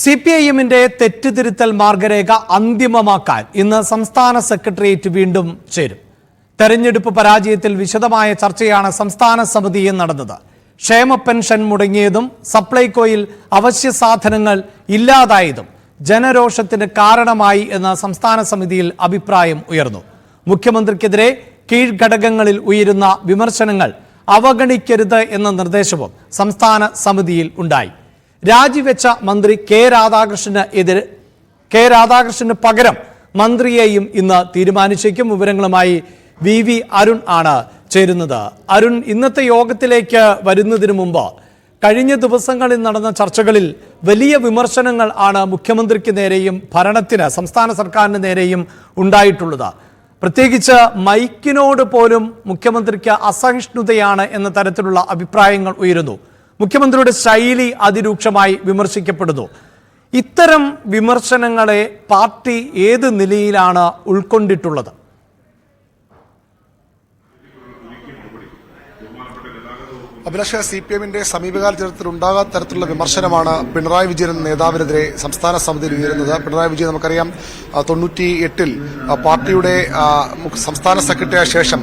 C P I എമ്മിന്റെ തെറ്റുതിരുത്തൽ മാർഗരേഖ അന്തിമമാക്കാൻ ഇന്ന് സംസ്ഥാന സെക്രട്ടേറിയറ്റ് വീണ്ടും ചേരും. തെരഞ്ഞെടുപ്പ് പരാജയത്തിൽ വിശദമായ ചർച്ചയാണ് സംസ്ഥാന സമിതിയിൽ നടന്നത്. ക്ഷേമ പെൻഷൻ മുടങ്ങിയതും സപ്ലൈകോയിൽ അവശ്യ സാധനങ്ങൾ ഇല്ലാതായതും ജനരോഷത്തിന് കാരണമായി എന്ന സംസ്ഥാന സമിതിയിൽ അഭിപ്രായം ഉയർന്നു. മുഖ്യമന്ത്രിക്കെതിരെ കീഴ്ഘടകങ്ങളിൽ ഉയരുന്ന വിമർശനങ്ങൾ അവഗണിക്കരുത് എന്ന നിർദ്ദേശവും സംസ്ഥാന സമിതിയിൽ ഉണ്ടായി. രാജിവെച്ച മന്ത്രി കെ രാധാകൃഷ്ണന് എതിരെ കെ രാധാകൃഷ്ണന് പകരം മന്ത്രിയെയും ഇന്ന് തീരുമാനിച്ചേക്കും. വിവരങ്ങളുമായി വി വി അരുൺ ആണ് ചേരുന്നത്. അരുൺ ഇന്നത്തെ യോഗത്തിലേക്ക് വരുന്നതിന് മുമ്പ് കഴിഞ്ഞ ദിവസങ്ങളിൽ നടന്ന ചർച്ചകളിൽ വലിയ വിമർശനങ്ങൾ ആണ് മുഖ്യമന്ത്രിക്ക് നേരെയും ഭരണത്തിന് സംസ്ഥാന സർക്കാരിന് നേരെയും ഉണ്ടായിട്ടുള്ളത്. പ്രത്യേകിച്ച് മൈക്കിനോട് പോലും മുഖ്യമന്ത്രിക്ക് അസഹിഷ്ണുതയാണ് എന്ന തരത്തിലുള്ള അഭിപ്രായങ്ങൾ ഉയരുന്നു. മുഖ്യമന്ത്രിയുടെ ശൈലി അതിരൂക്ഷമായി വിമർശിക്കപ്പെടുന്നു. ഇത്തരം വിമർശനങ്ങളെ പാർട്ടി ഏത് നിലയിലാണ് ഉൾക്കൊണ്ടിട്ടുള്ളത്? അഭിലാഷ സി പി എമ്മിന്റെ സമീപകാല ചരിത്രത്തിൽ ഉണ്ടാകാത്ത തരത്തിലുള്ള വിമർശനമാണ് പിണറായി വിജയൻ നേതാവിനെതിരെ സംസ്ഥാന സമിതിയിൽ ഉയരുന്നത്. പിണറായി വിജയൻ നമുക്കറിയാം തൊണ്ണൂറ്റി എട്ടിൽ പാർട്ടിയുടെ സംസ്ഥാന സെക്രട്ടറിയായ ശേഷം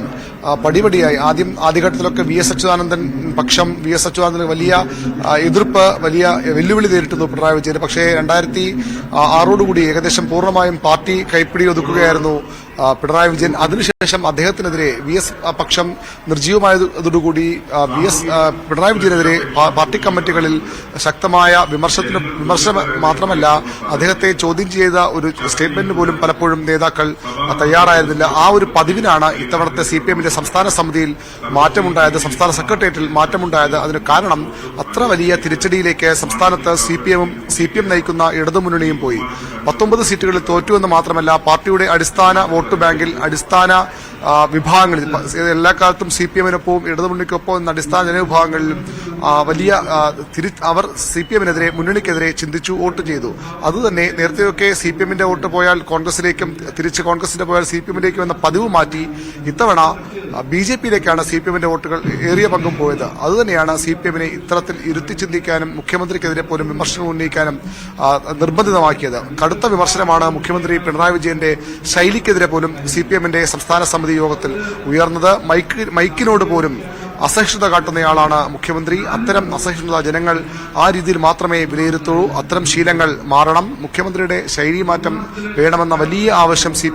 പടിപടിയായി. ആദ്യം ആദ്യഘട്ടത്തിലൊക്കെ വി എസ് അച്യുതാനന്ദൻ പക്ഷം വി എസ് അച്യുതാനന്ദന് വലിയ എതിർപ്പ് വലിയ വെല്ലുവിളി നേരിട്ടുന്നു പിണറായി വിജയൻ പക്ഷേ രണ്ടായിരത്തി ആറോടുകൂടി ഏകദേശം പൂർണമായും പാർട്ടി കൈപ്പിടി ഒതുക്കുകയായിരുന്നു പിണറായി വിജയൻ അതിനുശേഷം അദ്ദേഹത്തിനെതിരെ വി എസ് പക്ഷം നിർജീവമായതോടുകൂടി ആ, വി എസ് പിണറായി വിജയനെതിരെ പാർട്ടി കമ്മിറ്റികളിൽ ശക്തമായ വിമർശത്തിന് വിമർശനം മാത്രമല്ല അദ്ദേഹത്തെ ചോദ്യം ചെയ്ത ഒരു സ്റ്റേറ്റ്മെന്റിന് പോലും പലപ്പോഴും നേതാക്കൾ തയ്യാറായിരുന്നില്ല. ആ ഒരു പതിവിനാണ് ഇത്തവണത്തെ സി പി എമ്മിന്റെ സംസ്ഥാന സമിതിയിൽ മാറ്റമുണ്ടായത് സംസ്ഥാന സെക്രട്ടേറിയറ്റിൽ മാറ്റമുണ്ടായത്. അതിന് കാരണം അത്ര വലിയ തിരിച്ചടിയിലേക്ക് സംസ്ഥാനത്ത് സി പി എമ്മും സി പി എം നയിക്കുന്ന ഇടതുമുന്നണിയും പോയി. പത്തൊമ്പത് സീറ്റുകളിൽ തോറ്റുവെന്ന് മാത്രമല്ല പാർട്ടിയുടെ അടിസ്ഥാന വോട്ട് ബാങ്കിൽ അടിസ്ഥാന വിഭാഗങ്ങളിൽ എല്ലാ കാലത്തും സി പി എമ്മിനൊപ്പവും ഇടതുമുന്നണിക്കൊപ്പം എന്ന അടിസ്ഥാന ജനവിഭാഗങ്ങളിലും വലിയ തിരി അവർ സി പി എമ്മിനെതിരെ മുന്നണിക്കെതിരെ ചിന്തിച്ചു വോട്ട് ചെയ്തു. അതുതന്നെ നേരത്തെയൊക്കെ സി പി എമ്മിന്റെ വോട്ട് പോയാൽ കോൺഗ്രസിലേക്കും തിരിച്ച് കോൺഗ്രസിന്റെ പോയാൽ സി പി എമ്മിലേക്കും എന്ന പതിവ് മാറ്റി ഇത്തവണ ബി ജെ പിയിലേക്കാണ് സി പി എമ്മിന്റെ വോട്ടുകൾ ഏറിയ പങ്കും പോയത്. അതുതന്നെയാണ് സി പി എമ്മിനെ ഇത്തരത്തിൽ ഇരുത്തി ചിന്തിക്കാനും മുഖ്യമന്ത്രിക്കെതിരെ പോലും വിമർശനം ഉന്നയിക്കാനും നിർബന്ധിതമാക്കിയത്. കടുത്ത വിമർശനമാണ് മുഖ്യമന്ത്രി പിണറായി വിജയന്റെ ശൈലിക്കെതിരെ പോലും സി പി എമ്മിന്റെ സംസ്ഥാന സമിതി യോഗത്തിൽ ഉയർന്നത് മൈക്ക് മൈക്കിനോട് പോലും അസഹിഷ്ണുത കാട്ടുന്നയാളാണ് മുഖ്യമന്ത്രി. അത്തരം അസഹിഷ്ണുത ജനങ്ങൾ ആ രീതിയിൽ മാത്രമേ വിലയിരുത്തുള്ളൂ. അത്തരം ശീലങ്ങൾ മാറണം. മുഖ്യമന്ത്രിയുടെ ശൈലി മാറ്റം വേണമെന്ന വലിയ ആവശ്യം സി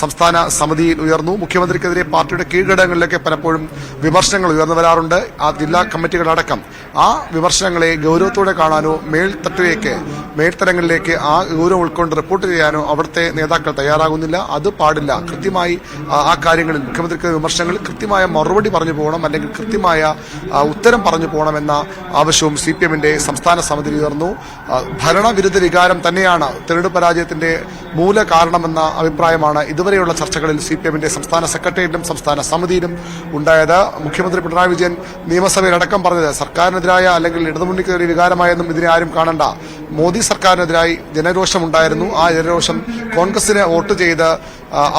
സംസ്ഥാന സമിതിയിൽ ഉയർന്നു. മുഖ്യമന്ത്രിക്കെതിരെ പാർട്ടിയുടെ കീഴ്ഘടകങ്ങളിലൊക്കെ പലപ്പോഴും വിമർശനങ്ങൾ ഉയർന്നു വരാറുണ്ട്. ആ ജില്ലാ കമ്മിറ്റികളടക്കം ആ വിമർശനങ്ങളെ ഗൗരവത്തോടെ കാണാനോ മേൽത്തട്ടിലേക്ക് മേൽത്തരങ്ങളിലേക്ക് ആ ഗൗരവം ഉൾക്കൊണ്ട് റിപ്പോർട്ട് ചെയ്യാനോ അവിടുത്തെ നേതാക്കൾ തയ്യാറാകുന്നില്ല. അത് പാടില്ല. കൃത്യമായി ആ കാര്യങ്ങളിൽ മുഖ്യമന്ത്രിക്ക് വിമർശനങ്ങളിൽ കൃത്യമായ മറുപടി പറഞ്ഞു പോകണം. അല്ലെങ്കിൽ കൃത്യമായ ഉത്തരം പറഞ്ഞു പോകണമെന്ന ആവശ്യവും സി പി എമ്മിന്റെ സംസ്ഥാന സമിതി ഉയർന്നു. ഭരണവിരുദ്ധ വികാരം തന്നെയാണ് തെരഞ്ഞെടുപ്പ് പരാജയത്തിന്റെ മൂല കാരണമെന്ന അഭിപ്രായമാണ് ഇതുവരെയുള്ള ചർച്ചകളിൽ സി പി എമ്മിന്റെ സംസ്ഥാന സെക്രട്ടേറിയറ്റിലും സംസ്ഥാന സമിതിയിലും ഉണ്ടായത്. മുഖ്യമന്ത്രി പിണറായി വിജയൻ നിയമസഭയിൽ അടക്കം പറഞ്ഞത് സർക്കാരിനെതിരായ അല്ലെങ്കിൽ ഇടതുമുന്നണിക്കെതിരെ വികാരമായെന്നും ഇതിനെ ആരും കാണണ്ട. മോദി സർക്കാരിനെതിരായി ജനരോഷമുണ്ടായിരുന്നു. ആ ജനരോഷം കോൺഗ്രസിനെ വോട്ട് ചെയ്ത്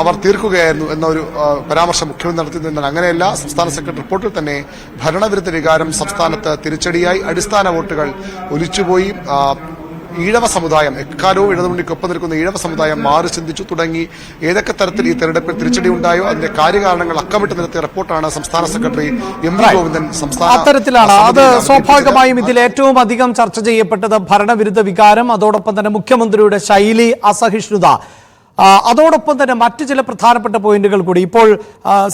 അവർ തീർക്കുകയായിരുന്നു എന്നൊരു പരാമർശം മുഖ്യമന്ത്രി നടത്തിയിരുന്നാൽ അങ്ങനെയല്ല സംസ്ഥാന സെക്രട്ടറി റിപ്പോർട്ടിൽ തന്നെ ഭരണവിരുദ്ധ വികാരം സംസ്ഥാനത്ത് തിരിച്ചടിയായി അടിസ്ഥാന വോട്ടുകൾ ഒലിച്ചുപോയി. ഈഴവ സമുദായം എക്കാലവും ഇടതുമുണ്ടിക്കൊപ്പം നിൽക്കുന്ന ഈഴവ സമുദായം മാറി ചിന്തിച്ചു തുടങ്ങി. ഏതൊക്കെ തരത്തിൽ ഈ തെരഞ്ഞെടുപ്പിൽ തിരിച്ചടി ഉണ്ടായോ അതിന്റെ കാര്യകാരണങ്ങൾ അക്കമിട്ട് നിരത്തിയ റിപ്പോർട്ടാണ് സംസ്ഥാന സെക്രട്ടറി എം വി ഗോവിന്ദൻ സംസ്ഥാന അത്തരത്തിലാണ് അത്. സ്വാഭാവികമായും ഇതിൽ ഏറ്റവും അധികം ചർച്ച ചെയ്യപ്പെട്ടത് ഭരണവിരുദ്ധ വികാരം അതോടൊപ്പം തന്നെ മുഖ്യമന്ത്രിയുടെ ശൈലി അസഹിഷ്ണുത. അതോടൊപ്പം തന്നെ മറ്റു ചില പ്രധാനപ്പെട്ട പോയിന്റുകൾ കൂടി. ഇപ്പോൾ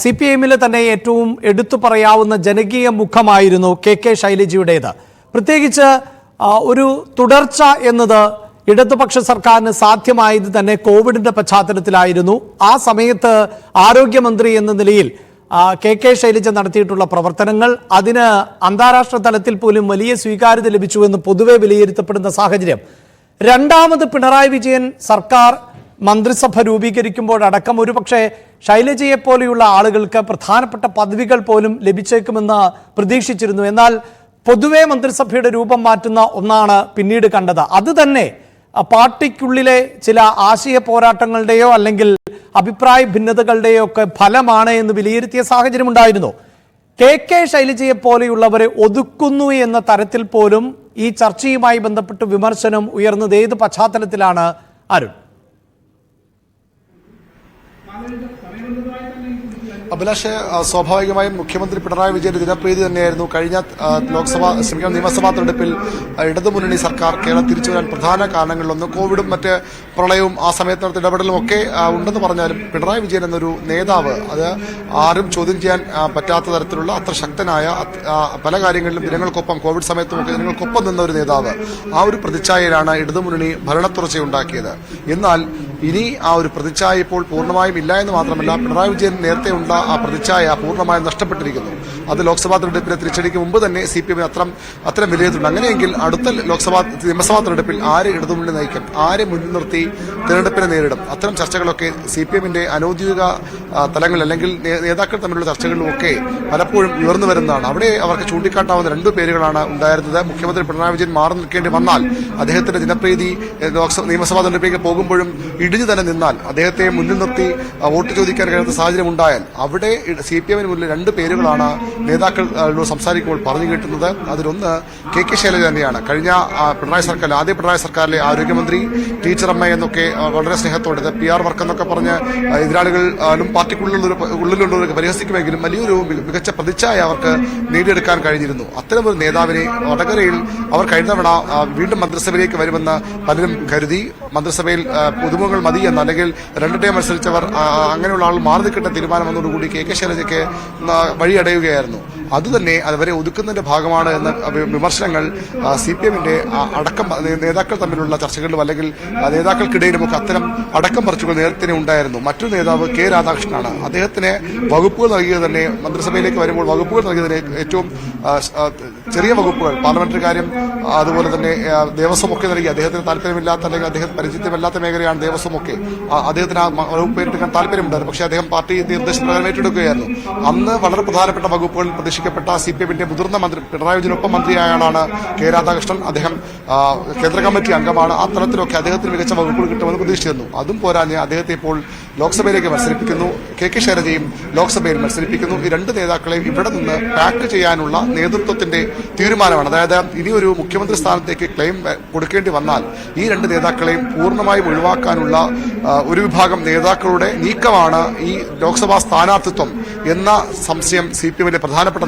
സി പി എമ്മിലെ തന്നെ ഏറ്റവും എടുത്തു പറയാവുന്ന ജനകീയ മുഖമായിരുന്നു കെ കെ ശൈലജയുടേത്. പ്രത്യേകിച്ച് ഒരു തുടർച്ച എന്നത് ഇടതുപക്ഷ സർക്കാരിന് സാധ്യമായത് തന്നെ കോവിഡിന്റെ പശ്ചാത്തലത്തിലായിരുന്നു. ആ സമയത്ത് ആരോഗ്യമന്ത്രി എന്ന നിലയിൽ കെ കെ ശൈലജ നടത്തിയിട്ടുള്ള പ്രവർത്തനങ്ങൾ അതിന് അന്താരാഷ്ട്ര തലത്തിൽ പോലും വലിയ സ്വീകാര്യത ലഭിച്ചു എന്ന് പൊതുവെ വിലയിരുത്തപ്പെടുന്ന സാഹചര്യം. രണ്ടാമത് പിണറായി വിജയൻ സർക്കാർ മന്ത്രിസഭ രൂപീകരിക്കുമ്പോഴടക്കം ഒരുപക്ഷെ ശൈലജയെ പോലെയുള്ള ആളുകൾക്ക് പ്രധാനപ്പെട്ട പദവികൾ പോലും ലഭിച്ചേക്കുമെന്ന് പ്രതീക്ഷിച്ചിരുന്നു. എന്നാൽ പൊതുവെ മന്ത്രിസഭയുടെ രൂപം മാറ്റുന്ന ഒന്നാണ് പിന്നീട് കണ്ടത്. അത് തന്നെ പാർട്ടിക്കുള്ളിലെ ചില ആശയ പോരാട്ടങ്ങളുടെയോ അല്ലെങ്കിൽ അഭിപ്രായ ഭിന്നതകളുടെയോ ഒക്കെ ഫലമാണ് എന്ന് വിലയിരുത്തിയ സാഹചര്യം ഉണ്ടായിരുന്നു. കെ കെ ശൈലജയെ പോലെയുള്ളവരെ ഒതുക്കുന്നു എന്ന തരത്തിൽ പോലും ഈ ചർച്ചയുമായി ബന്ധപ്പെട്ട് വിമർശനം ഉയർന്നത് ഏത് പശ്ചാത്തലത്തിലാണ്? അരുൺ. അഭിലാഷ് സ്വാഭാവികമായും മുഖ്യമന്ത്രി പിണറായി വിജയന്റെ ദിനപ്രീതി തന്നെയായിരുന്നു. കഴിഞ്ഞ ലോക്സഭാ ക്ഷമിക്കണം നിയമസഭാ തെരഞ്ഞെടുപ്പിൽ ഇടതുമുന്നണി സർക്കാർ കേരളം തിരിച്ചു വരാൻ പ്രധാന കാരണങ്ങളിലൊന്ന് കോവിഡും മറ്റ് പ്രളയവും ആ സമയത്ത് നടത്തിയ ഇടപെടലും ഒക്കെ ഉണ്ടെന്ന് പറഞ്ഞാലും പിണറായി വിജയൻ എന്നൊരു നേതാവ് അത് ആരും ചോദ്യം ചെയ്യാൻ പറ്റാത്ത തരത്തിലുള്ള അത്ര ശക്തനായ പല കാര്യങ്ങളിലും ജനങ്ങൾക്കൊപ്പം കോവിഡ് സമയത്തും ഒക്കെ ജനങ്ങൾക്കൊപ്പം നിന്ന ഒരു നേതാവ് ആ ഒരു പ്രതിച്ഛായയിലാണ് ഇടതുമുന്നണി ഭരണത്തുറച്ചയുണ്ടാക്കിയത്. എന്നാൽ ഇനി ആ ഒരു പ്രതിച്ഛായ ഇപ്പോൾ പൂർണമായും ഇല്ല എന്ന് മാത്രമല്ല പിണറായി വിജയൻ നേരത്തെ ഉണ്ട ആ പ്രതിച്ഛായ പൂർണമായും നഷ്ടപ്പെട്ടിരിക്കുന്നു. അത് ലോക്സഭാ തെരഞ്ഞെടുപ്പിലെ തിരിച്ചടിക്ക് മുമ്പ് തന്നെ സി പി എമ്മിന് അത്ര അത്തരം വിലയിരുത്തുണ്ട് അങ്ങനെയെങ്കിൽ അടുത്ത ലോക്സഭാ നിയമസഭാ തെരഞ്ഞെടുപ്പിൽ ആര് ഇടതുമുന്നണി നയിക്കും? ആരെ നിർത്തി തെരഞ്ഞെടുപ്പിനെ നേരിടും? അത്തരം ചർച്ചകളൊക്കെ സി പി എമ്മിന്റെ അനൌദ്യോഗിക തലങ്ങൾ അല്ലെങ്കിൽ നേതാക്കൾ തമ്മിലുള്ള ചർച്ചകളിലുമൊക്കെ പലപ്പോഴും ഉയർന്നു വരുന്നതാണ്. അവിടെ അവർക്ക് ചൂണ്ടിക്കാട്ടാവുന്ന രണ്ടു പേരുകളാണ് ഉണ്ടായിരുന്നത്. മുഖ്യമന്ത്രി പിണറായി വിജയൻ മാറി നിൽക്കേണ്ടി വന്നാൽ അദ്ദേഹത്തിന്റെ ജനപ്രീതി നിയമസഭാ തെരഞ്ഞെടുപ്പിലേക്ക് പോകുമ്പോഴും ഇടിഞ്ഞു തന്നെ നിന്നാൽ അദ്ദേഹത്തെ മുന്നിൽ നിർത്തി വോട്ട് ചോദിക്കാൻ കഴിയാത്ത സാഹചര്യം ഉണ്ടായാൽ അവിടെ സി പി എമ്മിന് മുന്നിൽ രണ്ട് പേരുകളാണ് നേതാക്കൾ സംസാരിക്കുമ്പോൾ പറഞ്ഞു കേട്ടുന്നത്. അതിലൊന്ന് കെ കെ ശൈലജ തന്നെയാണ്. കഴിഞ്ഞ പിണറായി സർക്കാർ ആദ്യ പിണറായി സർക്കാരിലെ ആരോഗ്യമന്ത്രി ടീച്ചറമ്മ എന്നൊക്കെ വളരെ സ്നേഹത്തോടെ പി ആർ വർക്ക് എന്നൊക്കെ പറഞ്ഞ് എതിരാളികളും പാർട്ടിക്കുള്ളിലുള്ള ഉള്ളിലുള്ളവർക്ക് പരിഹസിക്കുമെങ്കിലും വലിയൊരു മികച്ച പ്രതിച്ഛായ അവർക്ക് നേടിയെടുക്കാൻ കഴിഞ്ഞിരുന്നു. അത്തരമൊരു നേതാവിനെ വടകരയിൽ അവർ കഴിഞ്ഞ തവണ വീണ്ടും മന്ത്രിസഭയിലേക്ക് വരുമെന്ന് പലരും കരുതി. മന്ത്രിസഭയിൽ പുതുമുഖങ്ങൾ മതി എന്ന് അല്ലെങ്കിൽ രണ്ട് ടൈം മത്സരിച്ചവർ അങ്ങനെയുള്ള ആൾ മാറി നിൽക്കേണ്ട തീരുമാനമെന്നോടുകൂടി കെ കെ ശൈലജയ്ക്ക് വഴിയടയുകയായിരുന്നു. അതുതന്നെ അതുവരെ ഒതുക്കുന്നതിന്റെ ഭാഗമാണ് എന്ന വിമർശനങ്ങൾ സി പി എമ്മിന്റെ അടക്കം നേതാക്കൾ തമ്മിലുള്ള ചർച്ചകളിലും അല്ലെങ്കിൽ നേതാക്കൾക്കിടയിലുമൊക്കെ അത്തരം അടക്കം പറിച്ചുകൾ നേരത്തെ ഉണ്ടായിരുന്നു. മറ്റൊരു നേതാവ് കെ രാധാകൃഷ്ണനാണ്. അദ്ദേഹത്തിന് വകുപ്പുകൾ നൽകിയത് തന്നെ മന്ത്രിസഭയിലേക്ക് വരുമ്പോൾ വകുപ്പുകൾ നൽകിയതിന് ഏറ്റവും ചെറിയ വകുപ്പുകൾ പാർലമെന്ററി കാര്യം അതുപോലെ തന്നെ ദേവസ്വമൊക്കെ നൽകി അദ്ദേഹത്തിന് താല്പര്യമില്ലാത്ത അല്ലെങ്കിൽ അദ്ദേഹത്തിന് പരിചിതമല്ലാത്ത മേഖലയാണ് ദേവസ്വമൊക്കെ. അദ്ദേഹത്തിന് ആ വകുപ്പ് ഏറ്റെടുക്കാൻ താല്പര്യമുണ്ടായിരുന്നു. പക്ഷേ അദ്ദേഹം പാർട്ടി നിർദ്ദേശപ്രകാരം ഏറ്റെടുക്കുകയായിരുന്നു. അന്ന് വളരെ പ്രധാനപ്പെട്ട വകുപ്പുകളിൽ പ്രതീക്ഷിക്കപ്പെട്ട സി പി എമ്മിന്റെ മുതിർന്ന മന്ത്രി പിണറായി വിജയനൊപ്പം മന്ത്രിയായാണ് കെ രാധാകൃഷ്ണൻ. അദ്ദേഹം കേന്ദ്ര കമ്മിറ്റി അംഗമാണ്. ആ തലത്തിലൊക്കെ അദ്ദേഹത്തിന് മികച്ച വകുപ്പുകൾ കിട്ടുമെന്ന് പ്രതീക്ഷിച്ചിരുന്നു. അതും പോരാഞ്ഞ് അദ്ദേഹത്തെ ഇപ്പോൾ ലോക്സഭയിലേക്ക് മത്സരിപ്പിക്കുന്നു. കെ കെ ശൈലജയും ലോക്സഭയിൽ മത്സരിപ്പിക്കുന്നു. ഈ രണ്ട് നേതാക്കളെയും ഇവിടെ നിന്ന് പാക്ക് ചെയ്യാനുള്ള നേതൃത്വത്തിന്റെ തീരുമാനമാണ്. അതായത് ഇനിയൊരു മുഖ്യമന്ത്രി സ്ഥാനത്തേക്ക് ക്ലെയിം കൊടുക്കേണ്ടി വന്നാൽ ഈ രണ്ട് നേതാക്കളെയും പൂർണമായും ഒഴിവാക്കാനുള്ള ഒരു വിഭാഗം നേതാക്കളുടെ നീക്കമാണ് ഈ ലോക്സഭാ സ്ഥാനാർത്ഥിത്വം എന്ന സംശയം സി പി എമ്മിന്റെ പ്രധാനപ്പെട്ട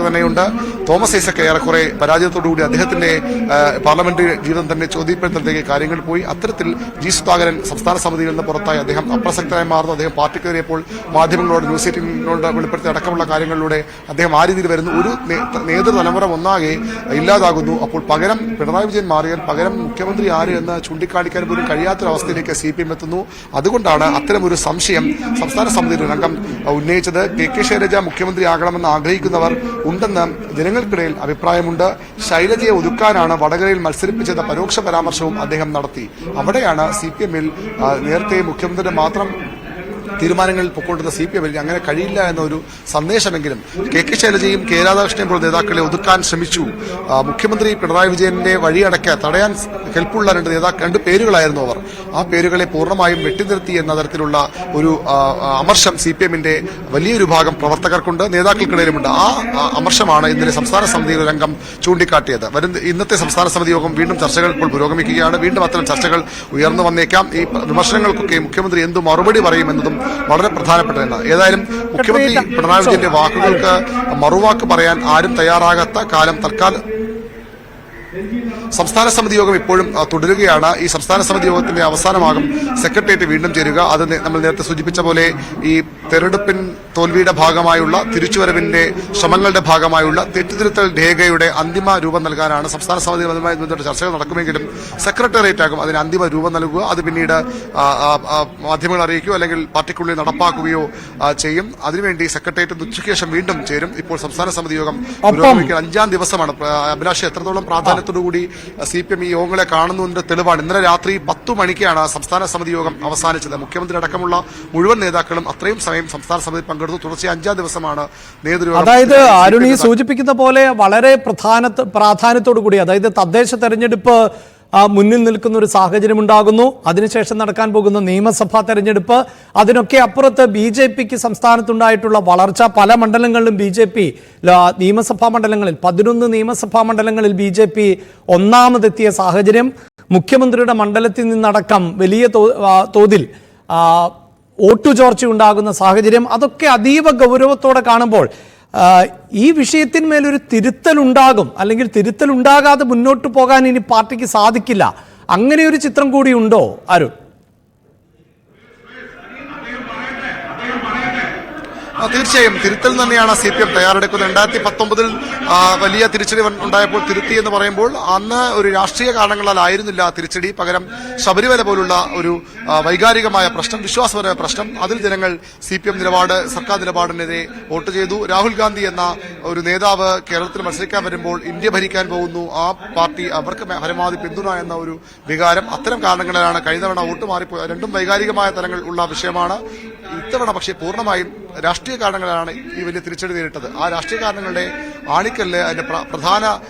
നേതാക്കൾക്ക് തന്നെയുണ്ട്. തോമസ് ഐസക് ഏറെക്കുറെ പരാജയത്തോടുകൂടി അദ്ദേഹത്തിന്റെ പാർലമെന്റ് ജീവിതം തന്നെ ചോദ്യപ്പെടുത്തലത്തേക്ക് കാര്യങ്ങൾ പോയി. അത്തരത്തിൽ ജി സുധാകരൻ സംസ്ഥാന സമിതിയിൽ നിന്ന് പുറത്തായി. അദ്ദേഹം അപ്രസക്തനായി മാറുന്നു. അദ്ദേഹം പാർട്ടി മാധ്യമങ്ങളോട് ന്യൂസ് എയ്റ്റീനോട് വെളിപ്പെടുത്തി അടക്കമുള്ള കാര്യങ്ങളിലൂടെ അദ്ദേഹം ആ രീതിയിൽ വരുന്നു. ഒരു നേതൃതലമുറ ഒന്നാകെ ഇല്ലാതാകുന്നു. അപ്പോൾ പകരം പിണറായി വിജയൻ മാറിയാൽ പകരം മുഖ്യമന്ത്രി ആര് എന്ന് ചൂണ്ടിക്കാണിക്കാൻ പോലും കഴിയാത്തൊരവസ്ഥയിലേക്ക് സി പി എം എത്തുന്നു. അതുകൊണ്ടാണ് അത്തരമൊരു സംശയം സംസ്ഥാന സമിതിയുടെ അംഗം ഉന്നയിച്ചത്. കെ കെ ശൈലജ മുഖ്യമന്ത്രിയാകണമെന്ന് ആഗ്രഹിക്കുന്നവർ ഉണ്ടെന്ന് ജനങ്ങൾക്കിടയിൽ അഭിപ്രായമുണ്ട്. ശൈലജയെ ഒതുക്കാനാണ് വടകരയിൽ മത്സരിപ്പിച്ചെന്ന പരോക്ഷ പരാമർശവും അദ്ദേഹം നടത്തി. അവിടെയാണ് സി പി എമ്മിൽ നേരത്തെ മുഖ്യമന്ത്രി മാത്രം തീരുമാനങ്ങളിൽ പൊക്കൊണ്ടിരുന്ന സി പി എമ്മിൽ അങ്ങനെ കഴിയില്ല എന്നൊരു സന്ദേശമെങ്കിലും കെ കെ ശൈലജയും കെ രാധാകൃഷ്ണൻ പോലുള്ള നേതാക്കളെ ഒതുക്കാൻ ശ്രമിച്ചു. മുഖ്യമന്ത്രി പിണറായി വിജയന്റെ വഴിയടക്ക തടയാൻ ഹെൽപ്പുള്ള രണ്ട് നേതാക്കൾ രണ്ട് പേരുകളായിരുന്നു അവർ. ആ പേരുകളെ പൂർണമായും വെട്ടിനിർത്തി എന്ന തരത്തിലുള്ള ഒരു അമർഷം സി പി എമ്മിന്റെ വലിയൊരു ഭാഗം പ്രവർത്തകർക്കുണ്ട് നേതാക്കൾക്കിടയിലുമുണ്ട്. ആ അമർഷമാണ് ഇന്നലെ സംസ്ഥാന സമിതിയുടെ രംഗം ചൂണ്ടിക്കാട്ടിയത്. വരും ഇന്നത്തെ സംസ്ഥാന സമിതി യോഗം വീണ്ടും ചർച്ചകൾ ഇപ്പോൾ പുരോഗമിക്കുകയാണ്. വീണ്ടും അത്തരം ചർച്ചകൾ ഉയർന്നു വന്നേക്കാം. ഈ വിമർശനങ്ങൾക്കൊക്കെ മുഖ്യമന്ത്രി എന്തു മറുപടി പറയുമെന്നതും വളരെ പ്രധാനപ്പെട്ടതാണ് ഏതായാലും മുഖ്യമന്ത്രി പിണറായി വിജയന്റെ വാക്കുകൾക്ക് മറുവാക്ക് പറയാൻ ആരും തയ്യാറാകാത്ത കാലം തൽക്കാലം. സംസ്ഥാന സമിതി യോഗം ഇപ്പോഴും തുടരുകയാണ്. ഈ സംസ്ഥാന സമിതി യോഗത്തിന്റെ അവസാനമാകും. സെക്രട്ടേറിയറ്റ് വീണ്ടും ചേരുക. അത് നമ്മൾ നേരത്തെ സൂചിപ്പിച്ച പോലെ ഈ തെരഞ്ഞെടുപ്പിൻ തോൽവിയുടെ ഭാഗമായുള്ള തിരിച്ചുവരവിന്റെ ശ്രമങ്ങളുടെ ഭാഗമായുള്ള തെറ്റുതിരുത്തൽ രേഖയുടെ അന്തിമ രൂപം നൽകാനാണ് സംസ്ഥാന സമിതി അതുമായി ബന്ധപ്പെട്ട ചർച്ചകൾ നടക്കുമെങ്കിലും സെക്രട്ടേറിയറ്റ് ആകും അതിന് അന്തിമ രൂപം നൽകുക. അത് പിന്നീട് മാധ്യമങ്ങൾ അറിയിക്കുകയോ അല്ലെങ്കിൽ പാർട്ടിക്കുള്ളിൽ നടപ്പാക്കുകയോ ചെയ്യും. അതിനുവേണ്ടി സെക്രട്ടേറിയറ്റ് ഉച്ചയ്ക്ക് ശേഷം വീണ്ടും ചേരും. ഇപ്പോൾ സംസ്ഥാന സമിതി യോഗം അഞ്ചാം ദിവസമാണ്. അഭിലാഷ് എത്രത്തോളം പ്രാധാന്യത്തോടുകൂടി സി പി എം ഈ യോഗങ്ങളെ കാണുന്നതിന്റെ തെളിവാണ്. ഇന്നലെ രാത്രി പത്തു മണിക്കാണ് സംസ്ഥാന സമിതി യോഗം അവസാനിച്ചത്. മുഖ്യമന്ത്രി അടക്കമുള്ള മുഴുവൻ നേതാക്കളും അത്രയും സമയം സംസ്ഥാന സമിതി പങ്കെടുത്തു. തുടർച്ചയായി അഞ്ചാം ദിവസമാണ് നേതൃയോഗം അതായത് അരുണി സൂചിപ്പിക്കുന്ന പോലെ വളരെ പ്രധാന പ്രാധാന്യത്തോടു കൂടി അതായത് തദ്ദേശ തെരഞ്ഞെടുപ്പ് മുന്നിൽ നിൽക്കുന്ന ഒരു സാഹചര്യം ഉണ്ടാകുന്നു. അതിനുശേഷം നടക്കാൻ പോകുന്ന നിയമസഭാ തെരഞ്ഞെടുപ്പ് അതിനൊക്കെ അപ്പുറത്ത് ബി ജെ പിക്ക് സംസ്ഥാനത്തുണ്ടായിട്ടുള്ള വളർച്ച. പല മണ്ഡലങ്ങളിലും ബി ജെ പി നിയമസഭാ മണ്ഡലങ്ങളിൽ പതിനൊന്ന് നിയമസഭാ മണ്ഡലങ്ങളിൽ ബി ജെ പി ഒന്നാമതെത്തിയ സാഹചര്യം. മുഖ്യമന്ത്രിയുടെ മണ്ഡലത്തിൽ നിന്നടക്കം വലിയ തോതിൽ ആ, വോട്ടു ചോർച്ച ഉണ്ടാകുന്ന സാഹചര്യം. അതൊക്കെ അതീവ ഗൗരവത്തോടെ കാണുമ്പോൾ ഈ വിഷയത്തിന്മേലൊരു തിരുത്തലുണ്ടാകും. അല്ലെങ്കിൽ തിരുത്തലുണ്ടാകാതെ മുന്നോട്ട് പോകാൻ ഇനി പാർട്ടിക്ക് സാധിക്കില്ല. അങ്ങനെ ഒരു ചിത്രം കൂടി ഉണ്ടോ അരുൺ ആ, തീർച്ചയായും തിരുത്തൽ തന്നെയാണ് സി പി എം തയ്യാറെടുക്കുന്നത്. രണ്ടായിരത്തി പത്തൊമ്പതിൽ വലിയ തിരിച്ചടി ഉണ്ടായപ്പോൾ തിരുത്തി എന്ന് പറയുമ്പോൾ അന്ന് ഒരു രാഷ്ട്രീയ കാരണങ്ങളാൽ ആയിരുന്നില്ല തിരിച്ചടി. പകരം ശബരിമല പോലുള്ള ഒരു വൈകാരികമായ പ്രശ്നം വിശ്വാസപരമായ പ്രശ്നം അതിൽ ജനങ്ങൾ സി പി എം നിലപാട് സർക്കാർ നിലപാടിനെതിരെ വോട്ട് ചെയ്തു. രാഹുൽ ഗാന്ധി എന്ന ഒരു നേതാവ് കേരളത്തിൽ മത്സരിക്കാൻ വരുമ്പോൾ ഇന്ത്യ ഭരിക്കാൻ പോകുന്നു. ആ പാർട്ടി അവർക്ക് പരമാവധി പിന്തുണ എന്ന ഒരു വികാരം അത്തരം കാരണങ്ങളിലാണ് കഴിഞ്ഞ തവണ വോട്ട് മാറിപ്പോയത് രണ്ടും വൈകാരികമായ തലങ്ങൾ ഉള്ള വിഷയമാണ്. ഇത്തവണ പക്ഷേ പൂർണമായും രാഷ്ട്രീയ കാരണങ്ങളാണ് ഈ വലിയ തിരിച്ചടി നേരിട്ടത്. ആ രാഷ്ട്രീയ കാരണങ്ങളുടെ ആണിക്കല്ല് അതിന്റെ പ്ര- പ്രധാന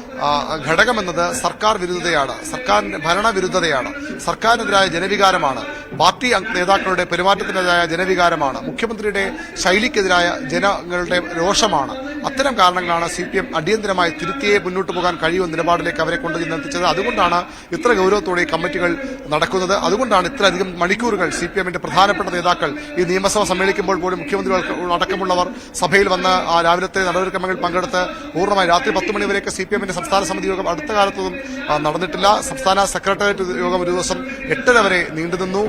ഘടകമെന്നത് സർക്കാർ വിരുദ്ധതയാണ്. സർക്കാരിന്റെ ഭരണവിരുദ്ധതയാണ് സർക്കാരിനെതിരായ ജനവികാരമാണ്. പാർട്ടി നേതാക്കളുടെ പെരുമാറ്റത്തിനെതിരായ ജനവികാരമാണ്. മുഖ്യമന്ത്രിയുടെ ശൈലിക്കെതിരായ ജനങ്ങളുടെ രോഷമാണ്. അത്തരം കാരണങ്ങളാണ് സി പി എം അടിയന്തരമായി തിരുത്തിയെ മുന്നോട്ട് പോകാൻ കഴിയുമെന്ന നിലപാടിലേക്ക് അവരെ കൊണ്ട് കൊണ്ടുചെന്നെത്തിച്ചത് അതുകൊണ്ടാണ് ഇത്ര ഗൗരവത്തോടെ കമ്മിറ്റികൾ നടക്കുന്നത്. അതുകൊണ്ടാണ് ഇത്രയധികം മണിക്കൂറുകൾ സി പി എമ്മിന്റെ പ്രധാനപ്പെട്ട നേതാക്കൾ ഈ നിയമസഭ സമ്മേളിക്കുമ്പോൾ പോലും മുഖ്യമന്ത്രി അടക്കമുള്ളവർ സഭയിൽ വന്ന് രാവിലത്തെ നടപടിക്രമങ്ങൾ പങ്കെടുത്ത് പൂർണമായി രാത്രി പത്ത് മണിവരെയൊക്കെ സി പി എമ്മിന്റെ സംസ്ഥാന സമിതി യോഗം അടുത്ത കാലത്തൊന്നും നടന്നിട്ടില്ല. സംസ്ഥാന സെക്രട്ടേറിയറ്റ് യോഗം ഒരു ദിവസം എട്ടര വരെ നീണ്ടുനിന്നു നിന്നു.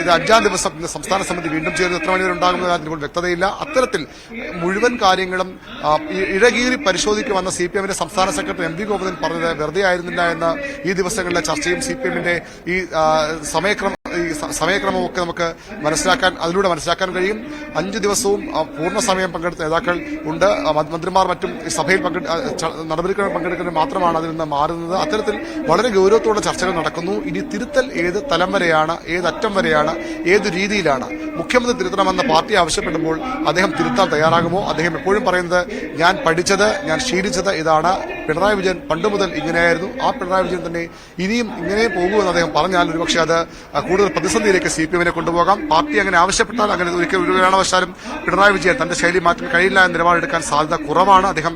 ഇത് അഞ്ചാം ദിവസം സംസ്ഥാന സമിതി വീണ്ടും ചേർന്ന് എത്ര മണിവരെ ഉണ്ടാകുന്ന കാര്യത്തിൽ വ്യക്തതയില്ല. അത്തരത്തിൽ മുഴുവൻ കാര്യങ്ങളും ഇഴകീറി പരിശോധിക്ക് വന്ന സി പി എമ്മിന്റെ സംസ്ഥാന സെക്രട്ടറി എം വി ഗോവിന്ദൻ പറഞ്ഞത് വെറുതെ ആയിരുന്നില്ല എന്ന ഈ ദിവസങ്ങളിലെ ചർച്ചയും സി പി എമ്മിന്റെ ഈ സമയക്രമം ഈ സമയക്രമമൊക്കെ നമുക്ക് മനസ്സിലാക്കാൻ അതിലൂടെ മനസ്സിലാക്കാൻ കഴിയും. അഞ്ച് ദിവസവും പൂർണ സമയം പങ്കെടുത്ത നേതാക്കൾ ഉണ്ട്. മന്ത്രിമാർ മറ്റും ഈ സഭയിൽ പങ്കെടു നടപടിക്രമം പങ്കെടുക്കുന്നത് മാത്രമാണ് അതിൽ നിന്ന് മാറുന്നത്. അത്തരത്തിൽ വളരെ ഗൗരവത്തോടെ ചർച്ചകൾ നടക്കുന്നു. ഇനി തിരുത്തൽ ഏത് തലം വരെയാണ് ഏത് അറ്റം വരെയാണ് ഏത് രീതിയിലാണ്? മുഖ്യമന്ത്രി തിരുത്തണമെന്ന പാർട്ടി ആവശ്യപ്പെടുമ്പോൾ അദ്ദേഹം തിരുത്താൻ തയ്യാറാകുമോ? അദ്ദേഹം എപ്പോഴും പറയുന്നത് ഞാൻ പഠിച്ചത് ഞാൻ ശീലിച്ചത് ഇതാണ്. പിണറായി വിജയൻ പണ്ട് മുതൽ ഇങ്ങനെയായിരുന്നു. ആ പിണറായി വിജയൻ തന്നെ ഇനിയും ഇങ്ങനെ പോകുമെന്ന് അദ്ദേഹം പറഞ്ഞാൽ ഒരുപക്ഷെ അത് കൂടുതൽ പ്രതിസന്ധിയിലേക്ക് സി പി എമ്മിനെ കൊണ്ടുപോകാം. പാർട്ടി അങ്ങനെ ആവശ്യപ്പെട്ടാൽ അങ്ങനെ ഒരിക്കലും ഒരു കാരണവശാലും പിണറായി വിജയൻ തന്റെ ശൈലി മാറ്റാൻ കഴിയില്ല എന്ന നിലപാടെടുക്കാൻ സാധ്യത കുറവാണ്. അദ്ദേഹം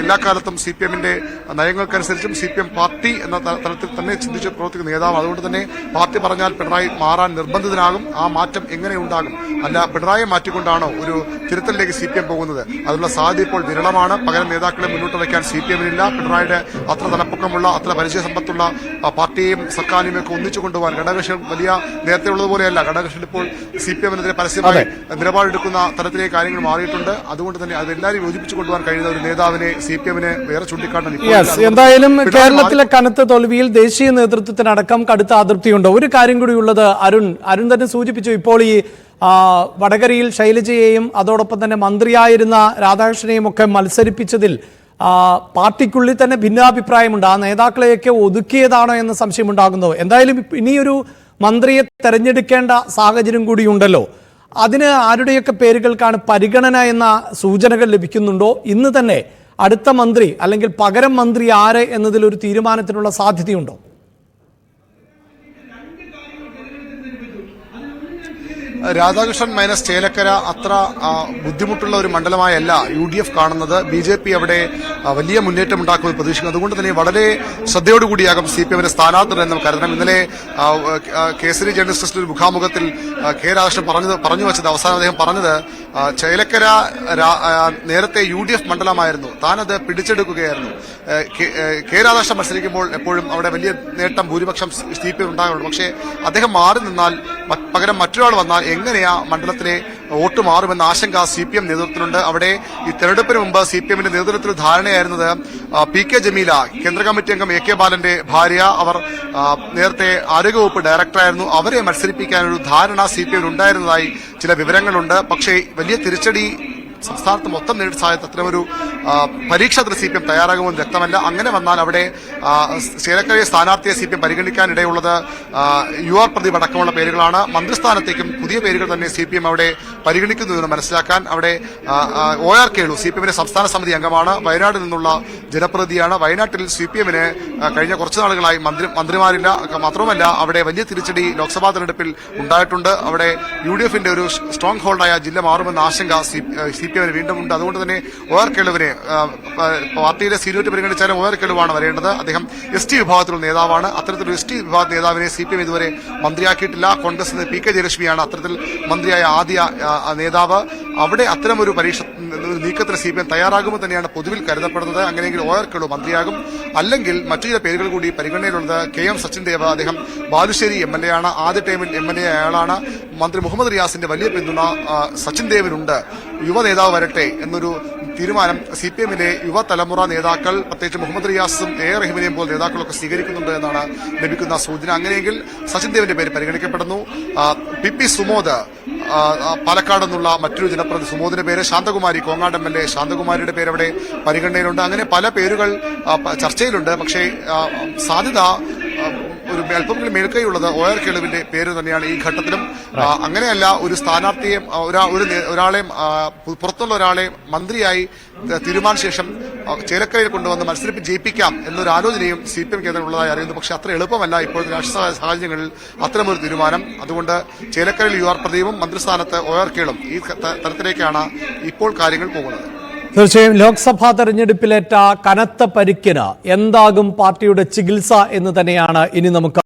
എല്ലാ കാലത്തും സി പി എമ്മിന്റെ നയങ്ങൾക്കനുസരിച്ചും സി പി എം പാർട്ടി എന്ന തലത്തിൽ തന്നെ ചിന്തിച്ച് പ്രവർത്തിക്കുന്ന നേതാവ് അതുകൊണ്ട് തന്നെ പാർട്ടി പറഞ്ഞാൽ പിണറായി മാറാൻ നിർബന്ധിതനാകും. ആ മാറ്റം എങ്ങനെ ഉണ്ടാകും? അല്ല പിണറായി മാറ്റിക്കൊണ്ടാണോ ഒരു തിരുത്തലിലേക്ക് സി പി എം പോകുന്നത്? അതിനുള്ള സാധ്യത ഇപ്പോൾ വിരളമാണ്. പകരം നേതാക്കളെ മുന്നോട്ട് വയ്ക്കാൻ സി പി എമ്മിനില്ല. പിണറായിയുടെ അത്ര തലപ്പൊക്കമുള്ള അത്ര പരിചയ സമ്പത്തുള്ള പാർട്ടിയും സർക്കാരിനെയും ഒക്കെ ഒന്നിച്ചു കൊണ്ടുപോകാൻ ഘടകകക്ഷികൾ വലിയ നേരത്തെ ഉള്ളതുപോലെയല്ല. ഘടകകക്ഷികൾ ഇപ്പോൾ സി പി എമ്മിനെതിരെ പരസ്യമായി നിലപാടെടുക്കുന്ന തരത്തിലേക്ക് കാര്യങ്ങൾ മാറിയിട്ടുണ്ട്. അതുകൊണ്ട് തന്നെ അതെല്ലാവരും യോജിപ്പിച്ചു കൊണ്ടുപോകാൻ കഴിയുന്ന ഒരു നേതാവിനെ സി പി എമ്മിനെ വേറെ എന്തായാലും കേരളത്തിലെ കനത്ത തോൽവിയിൽ ദേശീയ നേതൃത്വത്തിനടക്കം കടുത്ത അതൃപ്തിയുണ്ട്. ഒരു കാര്യം കൂടി ഉള്ളത് അരുൺ. അരുൺ തന്നെ സൂചിപ്പിച്ചു ഇപ്പോൾ ഈ വടകരയിൽ ശൈലജയെയും അതോടൊപ്പം തന്നെ മന്ത്രിയായിരുന്ന രാധാകൃഷ്ണനെയും ഒക്കെ മത്സരിപ്പിച്ചതിൽ പാർട്ടിക്കുള്ളിൽ തന്നെ ഭിന്നാഭിപ്രായമുണ്ട്. ആ നേതാക്കളെയൊക്കെ ഒതുക്കിയതാണോ എന്ന സംശയമുണ്ടാകുന്നു. എന്തായാലും ഇനിയൊരു മന്ത്രിയെ തെരഞ്ഞെടുക്കേണ്ട സാഹചര്യം കൂടിയുണ്ടല്ലോ അതിന് ആരുടെയൊക്കെ പേരുകൾക്കാണ് പരിഗണന എന്ന സൂചനകൾ ലഭിക്കുന്നുണ്ടോ? ഇന്ന് തന്നെ അടുത്ത മന്ത്രി അല്ലെങ്കിൽ പകരം മന്ത്രി ആര് എന്നതിൽ ഒരു തീരുമാനത്തിനുള്ള സാധ്യതയുണ്ടോ? രാധാകൃഷ്ണൻ മൈനസ് ചേലക്കര അത്ര ബുദ്ധിമുട്ടുള്ള ഒരു മണ്ഡലമായല്ല യു ഡി എഫ് കാണുന്നത്. ബി ജെ പി അവിടെ വലിയ മുന്നേറ്റം ഉണ്ടാക്കുമെന്ന് പ്രതീക്ഷിക്കുന്നു. അതുകൊണ്ട് തന്നെ വളരെ ശ്രദ്ധയോടുകൂടിയാകും സി പി എമ്മിന്റെ സ്ഥാനാർത്ഥികൾ എന്ന് കരുതണം ഇന്നലെ കേസരി ജേർണലിസ്റ്റ് ട്രസ്റ്റിൽ ഒരു മുഖാമുഖത്തിൽ കെ രാധാകൃഷ്ണൻ പറഞ്ഞത് പറഞ്ഞു വെച്ചത് അവസാനം അദ്ദേഹം പറഞ്ഞത് ചേലക്കര നേരത്തെ യു ഡി എഫ് മണ്ഡലമായിരുന്നു. താനത് പിടിച്ചെടുക്കുകയായിരുന്നു. കെ- രാധാകൃഷ്ണൻ മത്സരിക്കുമ്പോൾ എപ്പോഴും അവിടെ വലിയ നേട്ടം ഭൂരിപക്ഷം സി പി എം ഉണ്ടാകുള്ളൂ പക്ഷേ അദ്ദേഹം മാറി നിന്നാൽ പകരം മറ്റൊരാൾ വന്നാൽ എങ്ങനെയാ മണ്ഡലത്തിലെ വോട്ട് മാറുമെന്ന ആശങ്ക സി പി എം നേതൃത്വത്തിലുണ്ട്. അവിടെ ഈ തെരഞ്ഞെടുപ്പിന് മുമ്പ് സി പി എമ്മിന്റെ നേതൃത്വത്തിൽ ധാരണയായിരുന്നത് പി കെ ജമീല കേന്ദ്ര കമ്മിറ്റി അംഗം എ കെ ബാലന്റെ ഭാര്യ അവർ നേരത്തെ ആരോഗ്യവകുപ്പ് ഡയറക്ടറായിരുന്നു. അവരെ മത്സരിപ്പിക്കാനൊരു ധാരണ സി പി എമ്മിൽ ഉണ്ടായിരുന്നതായി ചില വിവരങ്ങളുണ്ട്. പക്ഷേ വലിയ തിരിച്ചടി സംസ്ഥാനത്ത് മൊത്തം നേരിട്ട് സാധ്യത അത്തരമൊരു പരീക്ഷണത്തിന് സി പി എം തയ്യാറാകുമെന്ന് വ്യക്തമല്ല. അങ്ങനെ വന്നാൽ അവിടെ ചേലക്കരയെ സ്ഥാനാർത്ഥിയെ സി പി എം പരിഗണിക്കാനിടയുള്ളത് യു ആർ പ്രദീപ് അടക്കമുള്ള പേരുകളാണ്. മന്ത്രിസ്ഥാനത്തേക്കും പുതിയ പേരുകൾ തന്നെ സി പി എം അവിടെ പരിഗണിക്കുന്നു എന്ന് മനസ്സിലാക്കാൻ അവിടെ O R Kelu C P എമ്മിന്റെ സംസ്ഥാന സമിതി അംഗമാണ്. വയനാട് നിന്നുള്ള ജനപ്രതിനിധിയാണ് വയനാട്ടിൽ സി പി എമ്മിന് കഴിഞ്ഞ കുറച്ചു നാളുകളായി മന്ത്രി മന്ത്രിമാരില്ല. മാത്രവുമല്ല അവിടെ വലിയ തിരിച്ചടി ലോക്സഭാ തെരഞ്ഞെടുപ്പിൽ ഉണ്ടായിട്ടുണ്ട്. അവിടെ യു ഡി എഫിന്റെ ഒരു സ്ട്രോങ് ഹോൾഡായ ജില്ല മാറുമെന്ന ആശങ്ക സി എമ്മിന് വീണ്ടും ഉണ്ട്. അതുകൊണ്ട് തന്നെ ഒ ആർ കേളുവിനെ ആ, പാർട്ടിയുടെ സീനിയോറിറ്റി പരിഗണിച്ചാലും ഒ വരേണ്ടത്. അദ്ദേഹം എസ് ടി വിഭാഗത്തിലുള്ള നേതാവാണ്. അത്തരത്തിലൊരു എസ് ടി വിഭാഗ നേതാവിനെ സി പി എം ഇതുവരെ മന്ത്രിയാക്കിയിട്ടില്ല. കോൺഗ്രസ് പി കെ ജയലക്ഷ്മിയാണ് അത്തരത്തിൽ മന്ത്രിയായ ആദ്യ നേതാവ്. അവിടെ അത്തരമൊരു പരീക്ഷ നീക്കത്തിന് സി പി എം തയ്യാറാകുമ്പോൾ തന്നെയാണ് പൊതുവിൽ കരുതപ്പെടുന്നത്. അങ്ങനെയെങ്കിൽ ഒ മന്ത്രിയാകും. അല്ലെങ്കിൽ മറ്റു ചില പേരുകൾ കൂടി പരിഗണനയിലുള്ളത് കെ എം സച്ചിൻ ദേവ അദ്ദേഹം ബാലുശ്ശേരി എം എൽ എ ആണ്. ആദ്യ ടൈമിൽ എം എൽ എ അയാളാണ്. മന്ത്രി മുഹമ്മദ് റിയാസിന്റെ വലിയ പിന്തുണ സച്ചിൻ ദേവിനുണ്ട്. യുവ നേതാവ് വരട്ടെ എന്നൊരു തീരുമാനം സി പി എമ്മിലെ യുവതലമുറ നേതാക്കൾ പ്രത്യേകിച്ച് മുഹമ്മദ് റിയാസും എ റഹീമിനെയും പോലെ നേതാക്കളൊക്കെ സ്വീകരിക്കുന്നുണ്ട് എന്നാണ് ലഭിക്കുന്ന സൂചന. അങ്ങനെയെങ്കിൽ സച്ചിൻ ദേവിന്റെ പേര് പരിഗണിക്കപ്പെടുന്നു. പി പി സുമോദ് പാലക്കാട് നിന്നുള്ള മറ്റൊരു ജനപ്രതി സുമോദിന്റെ പേര് Santhakumari Kongad M L A ശാന്തകുമാരിയുടെ പേരവിടെ പരിഗണനയിലുണ്ട്. അങ്ങനെ പല പേരുകൾ ചർച്ചയിലുണ്ട്. പക്ഷേ സാധ്യത ഒരു അല്പമെങ്കിലും മേൽക്കൈയുള്ളത് ഒ ആർ കേളുവിന്റെ പേര് തന്നെയാണ് ഈ ഘട്ടത്തിലും. അങ്ങനെയല്ല ഒരു സ്ഥാനാർത്ഥിയെ ഒരു ഒരാളെ പുറത്തുള്ള ഒരാളെ മന്ത്രിയായി തീരുമാന ശേഷം ചേലക്കരയിൽ കൊണ്ടുവന്ന് മത്സരിപ്പ് ജയിപ്പിക്കാം എന്നൊരു ആലോചനയും സി പി എം കേന്ദ്രമുള്ളതായി അറിയുന്നു. പക്ഷെ അത്ര എളുപ്പമല്ല ഇപ്പോഴത്തെ രാഷ്ട്രീയ സാഹചര്യങ്ങളിൽ അത്തരമൊരു തീരുമാനം. അതുകൊണ്ട് ചേലക്കരയിൽ യു ആർ പ്രദീപും മന്ത്രിസ്ഥാനത്ത് ഒ ആർ കേളും. ഈ തരത്തിലേക്കാണ് ഇപ്പോൾ കാര്യങ്ങൾ പോകുന്നത്. തീർച്ചയായും ലോക്സഭാ തെരഞ്ഞെടുപ്പിലേറ്റ കനത്ത പരിക്കിന് എന്താകും പാർട്ടിയുടെ ചികിത്സ എന്ന് തന്നെയാണ് ഇനി നമുക്ക്